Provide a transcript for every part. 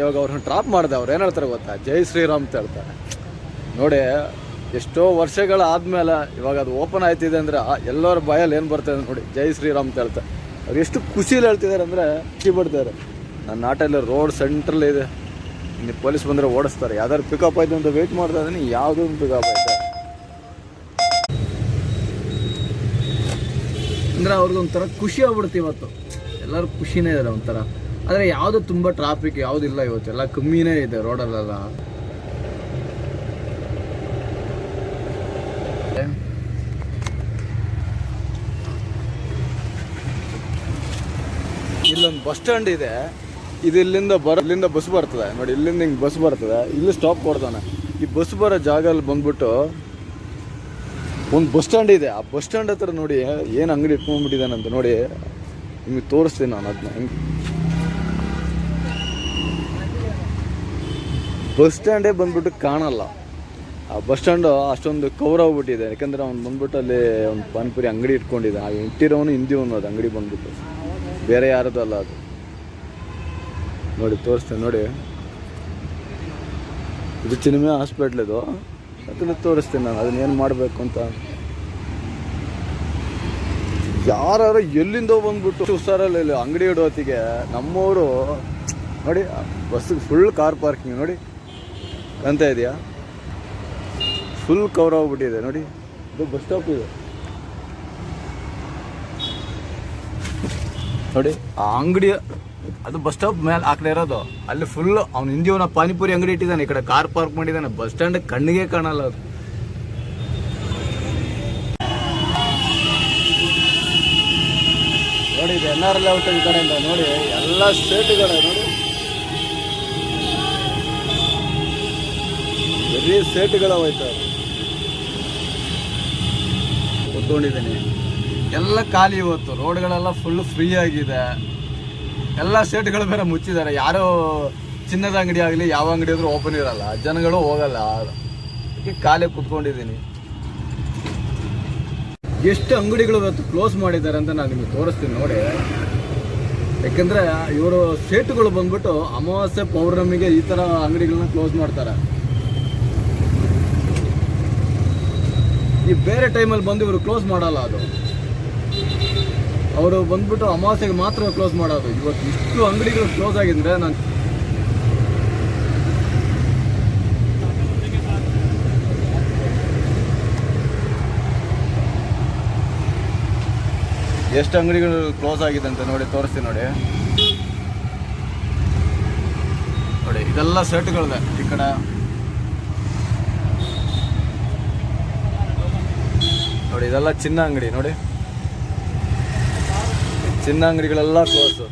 ಇವಾಗ ಅವ್ರನ್ನ ಡ್ರಾಪ್ ಮಾಡಿದೆ, ಅವ್ರು ಏನು ಹೇಳ್ತಾರೆ ಗೊತ್ತಾ? ಜೈ ಶ್ರೀರಾಮ್ ಅಂತ ಹೇಳ್ತಾರೆ. ನೋಡಿ, ಎಷ್ಟೋ ವರ್ಷಗಳ ಆದ್ಮೇಲೆ ಇವಾಗ ಅದು ಓಪನ್ ಆಯ್ತಿದೆ ಅಂದ್ರೆ ಎಲ್ಲರ ಬಾಯಲ್ಲಿ ಏನು ಬರ್ತದೆ ನೋಡಿ, ಜೈ ಶ್ರೀರಾಮ್ ಅಂತ ಹೇಳ್ತಾರೆ. ಅವ್ರು ಎಷ್ಟು ಖುಷಿಲಿ ಹೇಳ್ತಿದ್ದಾರೆ ಅಂದರೆ, ಖುಷಿ ಪಡ್ತಾರೆ ನನ್ನ ಆಟಲ್ಲಿ ರೋಡ್ ಸೆಂಟ್ರಲ್ಲಿದೆ ಇನ್ನು ಪೊಲೀಸ್ ಬಂದರೆ ಓಡಿಸ್ತಾರೆ. ಯಾವ್ದಾದ್ರು ಪಿಕಪ್ ಆಯ್ತು ಅಂತ ವೆಯ್ಟ್ ಮಾಡ್ತಾ ಇದ್ದೀನಿ, ಯಾವ್ದು ಪಿಕಪ್ ಆಯ್ತು ಅಂದರೆ ಅವ್ರಿಗೊಂಥರ ಖುಷಿ ಆಗ್ಬಿಡುತ್ತೆ ಇವತ್ತು. ಎಲ್ಲರೂ ಖುಷಿನೇ ಇದ್ದಾರೆ ಒಂಥರ. ಆದರೆ ಯಾವುದು ತುಂಬ ಟ್ರಾಫಿಕ್ ಯಾವುದಿಲ್ಲ ಇವತ್ತು. ಎಲ್ಲ ಕಮ್ಮಿನೇ ಇದೆ ರೋಡಲ್ಲೆಲ್ಲ ಇಲ್ಲೊಂದು ಬಸ್ ಸ್ಟ್ಯಾಂಡ್ ಇದೆ. ಇದು ಇಲ್ಲಿಂದ ಬರೋ ಇಲ್ಲಿಂದ ಬಸ್ ಬರ್ತದೆ. ನೋಡಿ, ಇಲ್ಲಿಂದ ಹಿಂಗೆ ಬಸ್ ಬರ್ತದೆ. ಇಲ್ಲಿ ಸ್ಟಾಪ್ ಕೊಡ್ತಾನೆ. ಈ ಬಸ್ ಬರೋ ಜಾಗಲ್ಲಿ ಬಂದ್ಬಿಟ್ಟು ಒಂದು ಬಸ್ ಸ್ಟ್ಯಾಂಡ್ ಇದೆ. ಆ ಬಸ್ ಸ್ಟ್ಯಾಂಡ್ ಹತ್ರ ನೋಡಿ ಏನು ಅಂಗಡಿ ಇಟ್ಕೊಂಡ್ಬಿಟ್ಟಿದ್ದಾನಂತ ನೋಡಿ ನಿಮಗೆ ತೋರಿಸ್ತೀನಿ ನಾನು ಅದನ್ನ ಹೆಂಗೆ ಬಸ್ ಸ್ಟ್ಯಾಂಡೇ ಬಂದ್ಬಿಟ್ಟು ಕಾಣಲ್ಲ. ಆ ಬಸ್ ಸ್ಟ್ಯಾಂಡು ಅಷ್ಟೊಂದು ಕವರ್ ಆಗ್ಬಿಟ್ಟಿದೆ. ಯಾಕಂದ್ರೆ ಅವ್ನು ಬಂದ್ಬಿಟ್ಟು ಅಲ್ಲಿ ಒಂದು ಪಾನಿಪುರಿ ಅಂಗಡಿ ಇಟ್ಕೊಂಡಿದ್ದ ಆ ಇಟ್ಟಿರೋನು ಹಿಂದಿವನು ಅದು ಅಂಗಡಿ ಬಂದ್ಬಿಟ್ಟು. ಬೇರೆ ಯಾರದ್ದು ಅಲ್ಲ ಅದು. ನೋಡಿ, ತೋರಿಸ್ತೇನೆ, ನೋಡಿ. ಇದು ಚಿನಿಮೆ ಹಾಸ್ಪಿಟ್ಲ್ ಇದು. ಅದನ್ನ ತೋರಿಸ್ತೀನಿ ನಾನು. ಅದನ್ನ ಏನು ಮಾಡಬೇಕು ಅಂತ. ಯಾರು ಎಲ್ಲಿಂದ ಬಂದ್ಬಿಟ್ಟು ಹುಷಾರಲ್ಲ ಇಲ್ಲಿ ಅಂಗಡಿ ಇಡೋತ್ತಿಗೆ ನಮ್ಮವರು, ನೋಡಿ, ಬಸ್ಸಿಗೆ ಫುಲ್ ಕಾರ್ ಪಾರ್ಕಿಂಗ್ ನೋಡಿ. ಅಂತ ಇದೆಯಾ? ಫುಲ್ ಕವರ್ ಆಗ್ಬಿಟ್ಟಿದೆ ನೋಡಿ. ಇದು ಬಸ್ ಸ್ಟಾಪ್ ಇದು. ನೋಡಿ ಆ ಅಂಗಡಿ ಅದು ಬಸ್ ಸ್ಟಾಪ್ ಮೇಲೆ ಆ ಕಡೆ ಇರೋದು. ಅಲ್ಲಿ ಫುಲ್ ಅವ್ನು ಹಿಂದಿಯವನ ಪಾನಿಪುರಿ ಅಂಗಡಿ ಇಟ್ಟಿದ್ದಾನೆ ಈ ಕಡೆ ಕಾರ್ ಪಾರ್ಕ್ ಮಾಡಿದ್ದಾನೆ. ಬಸ್ ಸ್ಟ್ಯಾಂಡ್ ಕಣ್ಣಿಗೆ ಕಾಣಲ್ಲ ಅದು. ನೋಡಿ ಎನ್ ಆರ್ ಲೇಔಟ್ ಈ ಕಡೆಯಿಂದ ನೋಡಿ ಎಲ್ಲ ಸ್ಟೇಟ್ಗಳ ನೋಡಿ. ಬರೀ ಸೇಟುಗಳ ಹೋಯ್ತಾರೆ ಕೂತ್ಕೊಂಡಿದ್ದೀನಿ ಎಲ್ಲ ಖಾಲಿ ಇವತ್ತು. ರೋಡ್ಗಳೆಲ್ಲ ಫುಲ್ ಫ್ರೀ ಆಗಿದೆ. ಎಲ್ಲ ಸೇಟ್ಗಳು ಬೇರೆ ಮುಚ್ಚಿದ್ದಾರೆ. ಯಾರು ಚಿನ್ನದ ಅಂಗಡಿ ಆಗಲಿ, ಯಾವ ಅಂಗಡಿ ಆದ್ರೂ ಓಪನ್ ಇರಲ್ಲ. ಜನಗಳು ಹೋಗಲ್ಲ. ಅದಕ್ಕೆ ಖಾಲಿ ಕುತ್ಕೊಂಡಿದ್ದೀನಿ ಎಷ್ಟು ಅಂಗಡಿಗಳು ಇವತ್ತು ಕ್ಲೋಸ್ ಮಾಡಿದ್ದಾರೆ ಅಂತ ನಾನು ನಿಮಗೆ ತೋರಿಸ್ತೀನಿ ನೋಡಿ. ಯಾಕಂದ್ರೆ ಇವರು ಸೇಟುಗಳು ಬಂದ್ಬಿಟ್ಟು ಅಮಾವಾಸ್ಯೆ ಪೌರ್ಣಮಿಗೆ ಈ ಥರ ಅಂಗಡಿಗಳನ್ನ ಕ್ಲೋಸ್ ಮಾಡ್ತಾರೆ. ಈ ಬೇರೆ ಟೈಮಲ್ಲಿ ಬಂದು ಇವರು ಕ್ಲೋಸ್ ಮಾಡಲ್ಲ ಅದು. ಅವರು ಬಂದ್ಬಿಟ್ಟು ಅಮಾವಾಸ್ಯೆಗೆ ಮಾತ್ರ ಕ್ಲೋಸ್ ಮಾಡೋದು. ಇವತ್ತು ಇಷ್ಟು ಅಂಗಡಿಗಳು ಕ್ಲೋಸ್ ಆಗಿದ್ರೆ ನಾನು ಎಷ್ಟು ಅಂಗಡಿಗಳು ಕ್ಲೋಸ್ ಆಗಿದೆ ಅಂತ ನೋಡಿ ತೋರಿಸ್ತೀನಿ ನೋಡಿ. ನೋಡಿ, ಇದೆಲ್ಲ ಶರ್ಟ್ಗಳಿದೆ ಈ ಕಡೆ. ನೋಡಿ, ಇದೆಲ್ಲ ಚಿನ್ನ ಅಂಗಡಿ, ನೋಡಿ. ಚಿನ್ನ ಅಂಗಡಿಗಳೆಲ್ಲ ಕ್ಲೋಸು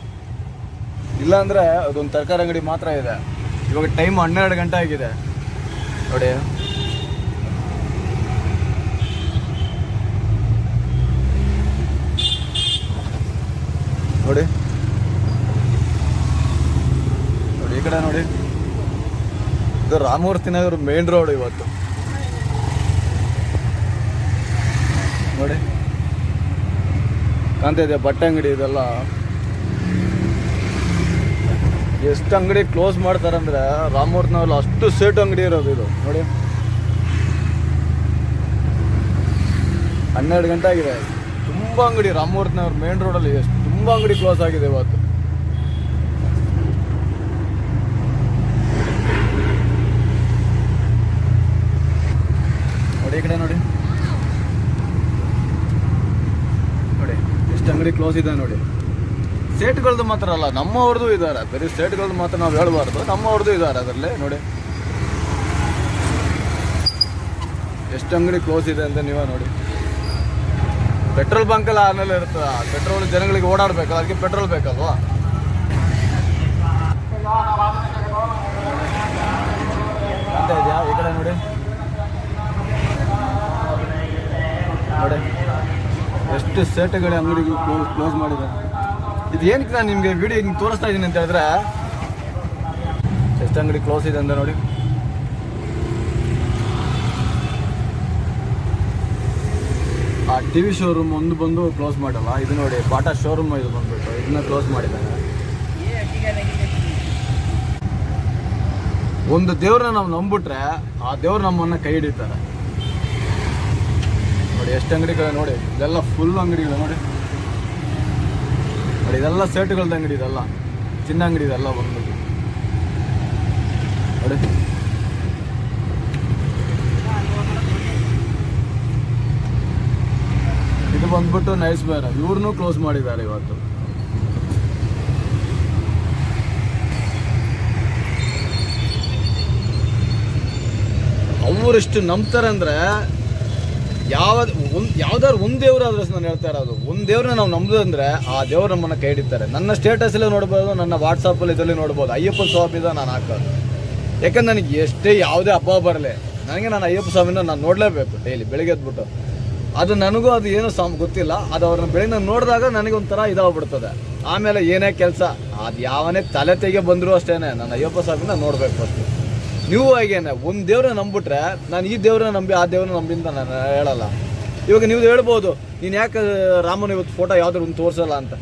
ಇಲ್ಲಾಂದ್ರೆ ಅದೊಂದು ತರಕಾರಿ ಅಂಗಡಿ ಮಾತ್ರ ಇದೆ. ಇವಾಗ ಟೈಮ್ ಹನ್ನೆರಡು ಗಂಟೆ ಆಗಿದೆ. ನೋಡಿ. ನೋಡಿ. ನೋಡಿ, ಈ ಕಡೆ ನೋಡಿ. ಇದು ರಾಮಮೂರ್ತಿ ನಗರ ಮೇನ್ ರೋಡ್ ಇವತ್ತು. ನೋಡಿ. ಕಾಣ್ತಾ ಇದೆ ಬಟ್ಟೆ ಅಂಗಡಿ ಇದೆಲ್ಲ. ಎಷ್ಟು ಅಂಗಡಿ ಕ್ಲೋಸ್ ಮಾಡ್ತಾರಂದ್ರೆ ರಾಮೂರ್ತಿನಲ್ಲಿ ಅಷ್ಟು ಸೇಟ್ ಅಂಗಡಿ ಇರೋದು ಇದು. ನೋಡಿ. ಹನ್ನೆರಡು ಗಂಟೆ ಆಗಿದೆ. ತುಂಬ ಅಂಗಡಿ ರಾಮಮೂರ್ತಿನವ್ರ ಮೇನ್ ರೋಡಲ್ಲಿ ಎಷ್ಟು ತುಂಬ ಅಂಗಡಿ ಕ್ಲೋಸ್ ಆಗಿದೆ ಇವತ್ತು. ನೋಡಿ ಈ ಕಡೆ ನೋಡಿ. ಎಷ್ಟು ಅಂಗಡಿ ಕ್ಲೋಸ್ ಇದೆ ನೋಡಿ. ಸೇಟ್ಗಳದ್ದು ಮಾತ್ರ ಅಲ್ಲ, ನಮ್ಮವ್ರದ್ದು ಇದ್ದಾರೆ ಬರೀ ಸೇಟ್ಗಳದ್ದು ಮಾತ್ರ ನಾವು ಹೇಳ್ಬಾರ್ದು. ನಮ್ಮವ್ರದ್ದು ಇದ್ದಾರೆ ಅದರಲ್ಲಿ, ನೋಡಿ. ಎಷ್ಟು ಅಂಗಡಿ ಕ್ಲೋಸ್ ಇದೆ ಅಂತ ನೀವೇ ನೋಡಿ. ಪೆಟ್ರೋಲ್ ಬಂಕಲ್ಲ ಆಮೇಲೆ ಇರುತ್ತೆ. ಪೆಟ್ರೋಲ್ ಜನಗಳಿಗೆ ಓಡಾಡಬೇಕಲ್ಲ, ಅದಕ್ಕೆ ಪೆಟ್ರೋಲ್ ಬೇಕಲ್ವಾ? ಅಂತ ಈ ಕಡೆ ನೋಡಿ? ಎಷ್ಟು ಸೇಟುಗಳ ಅಂಗಡಿಗಳು ಕ್ಲೋಸ್ ಕ್ಲೋಸ್ ಮಾಡಿದ್ದಾರೆ. ಇದು ಏನಕ್ಕೆ ನಾನು ನಿಮಗೆ ವಿಡಿಯೋ ಹಿಂಗೆ ತೋರಿಸ್ತಾ ಇದ್ದೀನಿ ಅಂತ ಹೇಳಿದ್ರೆ, ಎಷ್ಟು ಅಂಗಡಿ ಕ್ಲೋಸ್ ಇದೆ ಅಂತ ನೋಡಿ. ಆ ಟಿ ವಿ ಶೋರೂಮ್ ಒಂದು ಬಂದು ಕ್ಲೋಸ್ ಮಾಡಲ್ಲ. ಇದು ನೋಡಿ, ಬಾಟಾ ಶೋರೂಮ್ ಇದು ಬಂದ್ಬಿಟ್ಟು ಇದನ್ನ ಕ್ಲೋಸ್ ಮಾಡಿದ್ದಾರೆ. ಒಂದು ದೇವ್ರನ್ನ ನಾವು ನಂಬಿಟ್ರೆ ಆ ದೇವ್ರು ನಮ್ಮನ್ನ ಕೈ ಹಿಡಿತಾರೆ. ನೋಡಿ, ಎಷ್ಟು ಅಂಗಡಿಗಳು ನೋಡಿ, ಇದೆಲ್ಲ ಫುಲ್ ಅಂಗಡಿಗಳು ನೋಡಿ. ನೋಡಿ, ಇದೆಲ್ಲ ಸೇಟುಗಳದ ಅಂಗಡಿ ಇದೆಲ್ಲ. ಚಿನ್ನ ಅಂಗಡಿ ಇದೆಲ್ಲ ಬಂದ್ಬಿಟ್ಟು. ನೋಡಿ. ಇದು ಬಂದ್ಬಿಟ್ಟು ನೈಸ್ ಬೇರೆ ಇವ್ರನ್ನೂ ಕ್ಲೋಸ್ ಮಾಡಿದ್ದಾರೆ ಇವತ್ತು. ಅವರಿಷ್ಟು ನಂಬ್ತಾರೆ ಅಂದ್ರೆ ಯಾವ ಒಂದ್ ಯಾವ್ದಾದ್ರು ಒಂದ್ ದೇವ್ರಾದ್ರೂ ನಾನು ಹೇಳ್ತಾ ಇರೋದು. ಒಂದ್ ದೇವ್ರನ್ನ ನಾವು ನಂಬುದಂದ್ರೆ ಆ ದೇವ್ರು ನಮ್ಮನ್ನ ಕೈ ಹಿಡಿತಾರೆ ನನ್ನ ಸ್ಟೇಟಸ್ ಅಲ್ಲೇ ನೋಡ್ಬೋದು, ನನ್ನ ವಾಟ್ಸಪ್ ಅಲ್ಲಿ ಇದರಲ್ಲಿ ನೋಡ್ಬೋದು. ಅಯ್ಯಪ್ಪ ಸ್ವಾಮಿ ಇದ ನಾನು ಹಾಕೋದು. ಯಾಕಂದ್ರೆ ನನಗೆ ಎಷ್ಟೇ ಯಾವುದೇ ಹಬ್ಬ ಬರಲಿ, ನನಗೆ ನಾನು ಅಯ್ಯಪ್ಪ ಸ್ವಾಮಿನ ನಾನು ನೋಡಲೇಬೇಕು ಡೈಲಿ ಬೆಳಿಗ್ಗೆ ಎದ್ಬಿಟ್ಟು. ಅದು ನನಗೂ ಅದು ಏನೋ ಸಾಮ್ ಗೊತ್ತಿಲ್ಲ. ಅದು ಅವ್ರನ್ನ ಬೆಳಿಗ್ಗೆ ನೋಡಿದಾಗ ನನಗೆ ಒಂಥರ ಇದಾಗ್ಬಿಡ್ತದೆ. ಆಮೇಲೆ ಏನೇ ಕೆಲಸ, ಅದು ಯಾವನೇ ತಲೆ ತೆಗೆ ಬಂದರೂ ಅಷ್ಟೇನೆ. ನಾನು ಅಯ್ಯಪ್ಪ ಸ್ವಾಮಿನ ನೋಡಬೇಕು ಫಸ್ಟ್ ನೀವು ಹಾಗೇನೆ ಒಂದು ದೇವ್ರನ್ನ ನಂಬಿಟ್ರೆ ನಾನು ಈ ದೇವ್ರನ್ನ ನಂಬಿ, ಆ ದೇವ್ರನ್ನ ನಂಬಿ ಅಂತ ನಾನು ಹೇಳಲ್ಲ. ಇವಾಗ ನೀವು ಹೇಳ್ಬೋದು, ನೀನು ಯಾಕೆ ರಾಮನ ಇವತ್ತು ಫೋಟೋ ಯಾವ್ದಾರು ಒಂದು ತೋರಿಸಲ್ಲ ಅಂತ.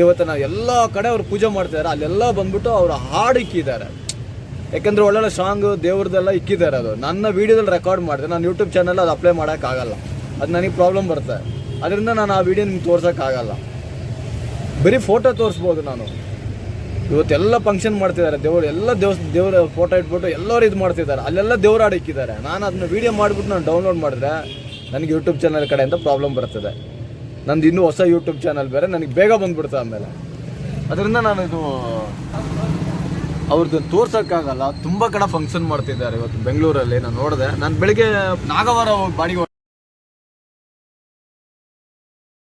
ಇವತ್ತು ನಾವು ಎಲ್ಲ ಕಡೆ ಅವ್ರು ಪೂಜೆ ಮಾಡ್ತಿದ್ದಾರೆ ಅಲ್ಲೆಲ್ಲ ಬಂದ್ಬಿಟ್ಟು ಅವ್ರು ಹಾಡು ಇಕ್ಕಿದ್ದಾರೆ. ಯಾಕಂದ್ರೆ ಒಳ್ಳೊಳ್ಳೆ ಸಾಂಗ್ ದೇವ್ರದ್ದೆಲ್ಲ ಇಕ್ಕಿದ್ದಾರೆ ಅದು. ನನ್ನ ವೀಡಿಯೋದಲ್ಲಿ ರೆಕಾರ್ಡ್ ಮಾಡಿದೆ. ನಾನು ಯೂಟ್ಯೂಬ್ ಚಾನಲ್ ಅದು ಅಪ್ಲೈ ಮಾಡೋಕ್ಕಾಗಲ್ಲ. ಅದು ನನಗೆ ಪ್ರಾಬ್ಲಮ್ ಬರುತ್ತೆ. ಅದರಿಂದ ನಾನು ಆ ವಿಡಿಯೋ ನಿಮ್ಗೆ ತೋರ್ಸೋಕ್ಕಾಗಲ್ಲ. ಬರೀ ಫೋಟೋ ತೋರಿಸ್ಬೋದು ನಾನು. ಇವತ್ತೆಲ್ಲ ಫಂಕ್ಷನ್ ಮಾಡ್ತಿದ್ದಾರೆ. ದೇವರು ಎಲ್ಲ ದೇವಸ್, ದೇವ್ರ ಫೋಟೋ ಇಟ್ಬಿಟ್ಟು ಎಲ್ಲರೂ ಇದು ಮಾಡ್ತಿದ್ದಾರೆ. ಅಲ್ಲೆಲ್ಲ ದೇವ್ರ ಹಾಡಿಕ್ಕಿದ್ದಾರೆ ನಾನು ಅದನ್ನ ವೀಡಿಯೋ ಮಾಡಿಬಿಟ್ಟು ನಾನು ಡೌನ್ಲೋಡ್ ಮಾಡಿದ್ರೆ ನನಗೆ ಯೂಟ್ಯೂಬ್ ಚಾನಲ್ ಕಡೆಯಿಂದ ಪ್ರಾಬ್ಲಮ್ ಬರ್ತದೆ. ನಂದು ಇನ್ನೂ ಹೊಸ ಯೂಟ್ಯೂಬ್ ಚಾನಲ್ ಬೇರೆ, ನನಗೆ ಬೇಗ ಬಂದ್ಬಿಡ್ತದೆ ಆಮೇಲೆ. ಅದರಿಂದ ನಾನು ಇದು ಅವ್ರದ್ದು ತೋರ್ಸೋಕ್ಕಾಗಲ್ಲ. ತುಂಬ ಕಡೆ ಫಂಕ್ಷನ್ ಮಾಡ್ತಿದ್ದಾರೆ ಇವತ್ತು ಬೆಂಗಳೂರಲ್ಲಿ ನಾನು ನೋಡಿದೆ. ನಾನು ಬೆಳಿಗ್ಗೆ ನಾಗವಾರ ಹೋಗಿ ಬಾಡಿಗೆ